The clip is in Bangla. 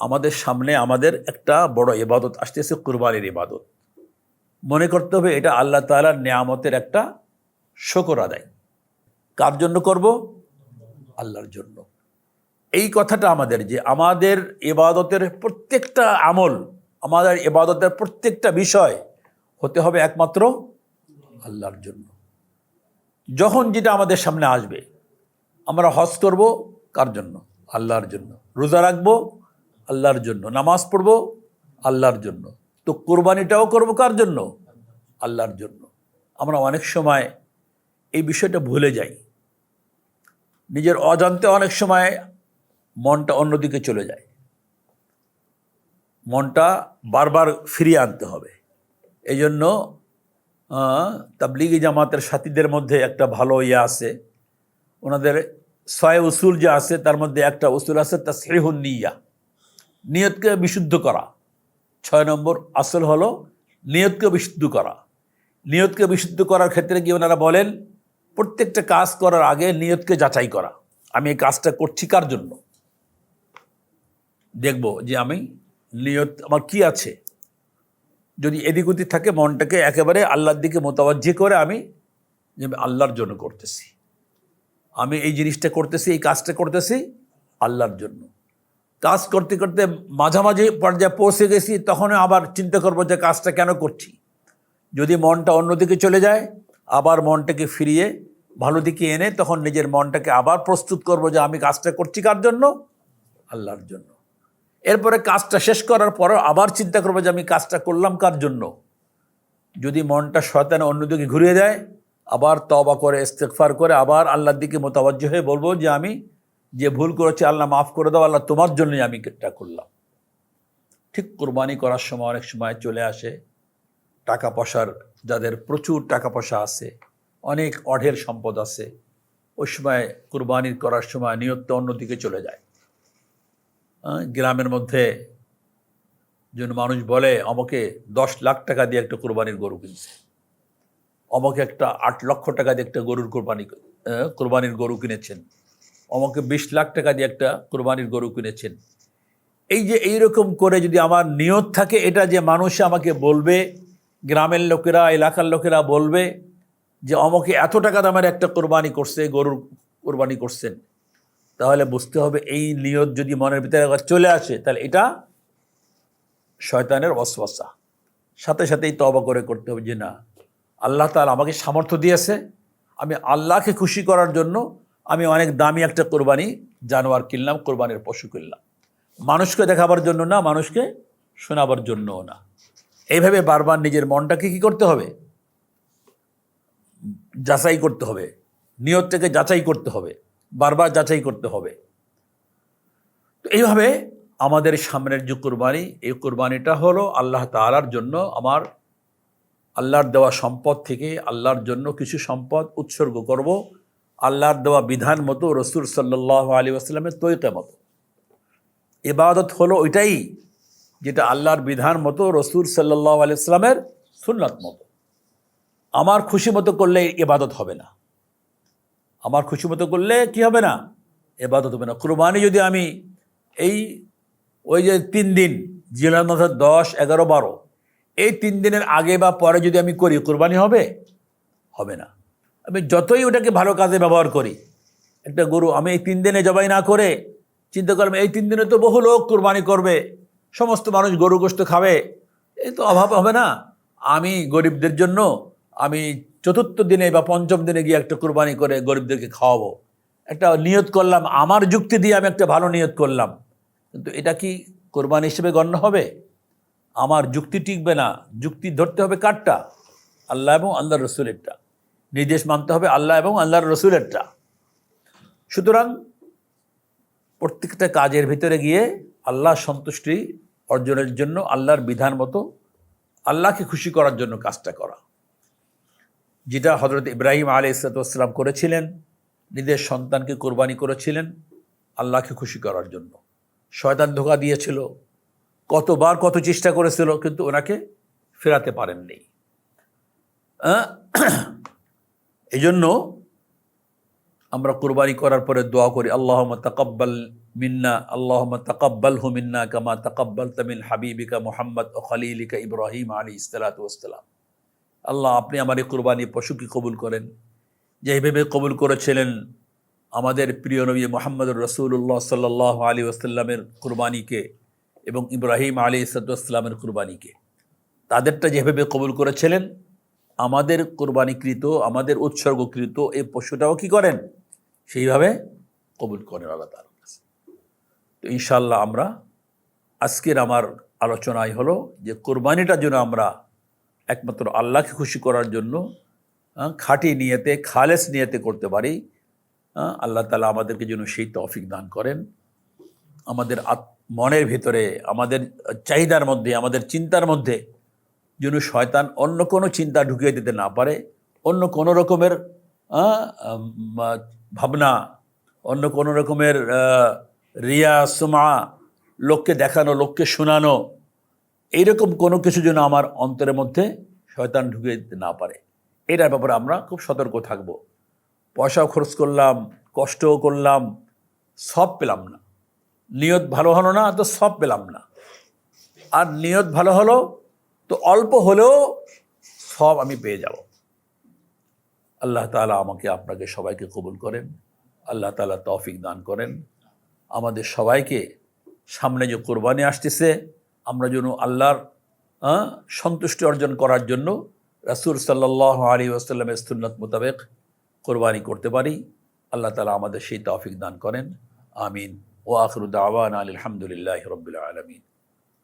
আমাদের সামনে আমাদের একটা বড় ইবাদত আসতেছে, কুরবানির ইবাদত। মনে করতে হবে এটা আল্লাহ তালার নিয়ামতের একটা শকর আদায়। কার জন্য করব? আল্লাহর জন্য। এই কথাটা আমাদের যে আমাদের ইবাদতের প্রত্যেকটা আমল, আমাদের ইবাদতের প্রত্যেকটা বিষয় হতে হবে একমাত্র আল্লাহর জন্য। যখন যেটা আমাদের সামনে আসবে, আমরা হজ করব কার জন্য? আল্লাহর জন্য। রোজা রাখব আল্লাহর জন্য। নামাজ পড়ব, আল্লাহর জন্য। তো কোরবানিটাও করব কার জন্য? আল্লাহর জন্য। আমরা অনেক সময় এই বিষয়টা ভুলে যাই। নিজের অজান্তে অনেক সময় মনটা অন্যদিকে চলে যায়। মনটা বারবার ফিরিয়ে আনতে হবে। এই জন্য তাবলিগি জামাতের সাথীদের মধ্যে একটা ভালো ইয়ে আছে। ওনাদের ছয় উসুল যে আছে, তার মধ্যে একটা উসুল আছে তা সেহুন নিয়া। নিয়তকে বিশুদ্ধ করা। ছয় নম্বর আসল হলো নিয়তকে বিশুদ্ধ করা। নিয়তকে বিশুদ্ধ করার ক্ষেত্রে কি ওনারা বলেন? প্রত্যেকটা কাজ করার আগে নিয়তকে যাচাই করা। আমি এই কাজটা করছি কার জন্য? দেখব যে আমি নিয়ত আমার কি আছে। যদি এদিক ওদিক থাকে মনটাকে একেবারে আল্লাহর দিকে মোতাবাজ্জি করে আমি আল্লাহর জন্য করতেছি। আমি এই জিনিসটা করতেছি, এই কাজটা করতেছি আল্লাহর জন্য। কাজ করতে করতে মাঝামাঝি পর্যায়ে পৌঁছে গেছি তখন আবার চিন্তা করব যে কাজটা কেন করছি। যদি মনটা অন্যদিকে চলে যায়, আবার মনটাকে ফিরিয়ে ভালো দিকে এনে তখন নিজের মনটাকে আবার প্রস্তুত করব যে আমি কাজটা করছি কার জন্য? আল্লাহর জন্য। এরপরে কাজটা শেষ করার পরও আবার চিন্তা করব যে আমি কাজটা করলাম কার জন্য? যদি মনটা শয়তানে অন্যদিকে ঘুরিয়ে দেয়, আবার তবা করে ইস্তেকফার করে আবার আল্লাহর দিকে মোতাবাজ্য হয়ে বলব যে আমি যে ভুল করেছে আল্লাহ মাফ করে দাও, আল্লাহ তোমার জন্যই আমি এটা করলাম। ঠিক কোরবানি করার সময় অনেক সময় চলে আসে, টাকা পয়সার যাদের প্রচুর টাকা পয়সা আছে, অনেক অঢের সম্পদ আছে, ওই সময় কোরবানি করার সময় নিয়তটা অন্যদিকে চলে যায়। গ্রামের মধ্যে যেন মানুষ বলে, আমাকে দশ লাখ টাকা দিয়ে একটা কোরবানির গরু কিনছে। আমাকে একটা আট লক্ষ টাকা দিয়ে একটা গরুর কোরবানি কোরবানির গরু কিনেছেন। আমাকে বিশ লাখ টাকা দিয়ে একটা কোরবানির গরু কিনেছেন। এই যে এইরকম করে যদি আমার নিয়ত থাকে, এটা যে মানুষ আমাকে বলবে, গ্রামের লোকেরা, এলাকার লোকেরা বলবে যে, আমাকে এত টাকা দামের একটা কোরবানি করছে, গরুর কোরবানি করছেন। তাহলে বুঝতে হবে এই নিয়ত যদি মনের ভিতরে চলে আসে, তাহলে এটা শয়তানের অশ্বাসা সাথে সাথেই তবা করে করতে হবে যে, না, আল্লাহ তাআলা আমাকে সামর্থ্য দিয়েছে। আমি আল্লাহকে খুশি করার জন্য আমি অনেক দামি একটা কোরবানি জানোয়ার কিনলাম, কোরবানির পশু কিনলাম। মানুষকে দেখাবার জন্য না, মানুষকে শোনাবার জন্যও না। এইভাবে বারবার নিজের মনটাকে কি করতে হবে? যাচাই করতে হবে। নিয়ত থেকে যাচাই করতে হবে। বারবার যাচাই করতে হবে। তো এইভাবে আমাদের সামনের যে কোরবানি, এই কোরবানিটা হলো আল্লাহ তাআলার জন্য আমার আল্লাহর দেওয়া সম্পদ থেকে আল্লাহর জন্য কিছু সম্পদ উৎসর্গ করব। আল্লাহর দেওয়া বিধান মতো রসুল সাল্লাহ আলী আসলামের তৈতে মতো। ইবাদত হলো ওইটাই যেটা আল্লাহর বিধান মতো রসুল সাল্লাহ আলি ইসলামের সুন্নাত মতো। আমার খুশি মতো করলে ইবাদত হবে না। আমার খুশি মতো করলে কি হবে না? এবাদত হবে না। কুরবানি যদি আমি এই ওই যে তিন দিন মাসের দশ, এগারো, বারো, এই তিন দিনের আগে বা পরে যদি আমি করি, কোরবানি হবে? হবে না। আমি যতই ওটাকে ভালো কাজে ব্যবহার করি, একটা গরু আমি এই তিন দিনে জবাই না করে, চিন্তা করলাম এই তিন দিনে তো বহু লোক কোরবানি করবে, সমস্ত মানুষ গরু গোস্ত খাবে, এই তো অভাব হবে না। আমি গরিবদের জন্য আমি চতুর্থ দিনে বা পঞ্চম দিনে গিয়ে একটা কোরবানি করে গরিবদেরকে খাওয়াবো। একটা নিয়ত করলাম, আমার যুক্তি দিয়ে আমি একটা ভালো নিয়ত করলাম। কিন্তু এটা কি কোরবানি হিসেবে গণ্য হবে? আমার যুক্তি টিকবে না। যুক্তি ধরতে হবে কারটা? আল্লাহ এবং আল্লাহ রসুলেরটা। নির্দেশ মানতে হবে আল্লাহ এবং আল্লাহর রসুলেরটা। সুতরাং প্রত্যেকটা কাজের ভিতরে গিয়ে আল্লাহ সন্তুষ্টি অর্জনের জন্য আল্লাহর বিধান মতো আল্লাহকে খুশি করার জন্য কাজটা করা। যেটা হজরত ইব্রাহিম আলী ইসলাতাম করেছিলেন, নিজের সন্তানকে কোরবানি করেছিলেন, আল্লাহকে খুশি করার জন্য। শয়তান ধোকা দিয়েছিল, কতবার কত চেষ্টা করেছিল, কিন্তু ওনাকে ফেরাতে পারেননি। এই জন্য আমরা কোরবানি করার পরে দোয়া করি আল্লাহ তাকাব্বাল মিন্না আল্লাহ তাকাব্বাল হু মিন্না কামা তাকাব্বাল তামিন হাবিবিকা মোহাম্মদ ও খালিলিকা ইব্রাহিম আলী ইস্তালাতাম আল্লাহ, আপনি আমার এই কোরবানি পশুকে কবুল করেন। যেভাবে কবুল করেছিলেন, আমাদের প্রিয় নবী মোহাম্মদ রসুল্লাহ সাল্লাহ আলী ওসাল্লামের কুরবানিকে এবং ইব্রাহিম আলী ইসাদামের কুরবানিকে। তাদেরটা যেভাবে কবুল করেছিলেন আমাদের কোরবানিকৃত, আমাদের উৎসর্গকৃত এই পশুটাও কি করেন? সেইভাবে কবুল করেন আল্লাহ তার কাছে। তো ইনশাল্লাহ আমরা আজকের আমার আলোচনায় হলো যে কোরবানিটার জন্য আমরা একমাত্র আল্লাহকে খুশি করার জন্য খাঁটি নিয়েতে, খালেস নিয়েতে করতে পারি আল্লাহ তালা আমাদেরকে যেন সেই তৌফিক দান করেন। আমাদের মনের ভিতরে, আমাদের চাহিদার মধ্যে, আমাদের চিন্তার মধ্যে যেন শয়তান অন্য কোনো চিন্তা ঢুকিয়ে দিতে না পারে, অন্য কোনো রকমের ভাবনা, অন্য কোনো রকমের রিয়া, সুমা, লোককে দেখানো, লোককে শোনানো, এইরকম কোনো কিছু যেন আমার অন্তরের মধ্যে শয়তান ঢুকিয়ে দিতে না পারে। এটার ব্যাপারে আমরা খুব সতর্ক থাকব। পয়সাও খরচ করলাম, কষ্টও করলাম, সব পেলাম না। নিয়ত ভালো হলো না, তো সব পেলাম না। আর নিয়ত ভালো হলো তো অল্প হলেও সব আমি পেয়ে যাব। আল্লাহ তাআলা আমাকে আপনাকে সবাইকে কবুল করেন, আল্লাহ তালা তৌফিক দান করেন। আমাদের সবাইকে সামনে যে কোরবানি আসতেছে, আমরা যেন আল্লাহর সন্তুষ্টি অর্জন করার জন্য রাসূল সাল্লাহ আলী ওয়াসাল্লামের সুন্নত মোতাবেক কোরবানি করতে পারি। আল্লাহ তালা আমাদের সেই তৌফিক দান করেন। আমিন। ও আখরুদ্দাওয়ান আলহামদুলিল্লাহ রবিল আলমিন।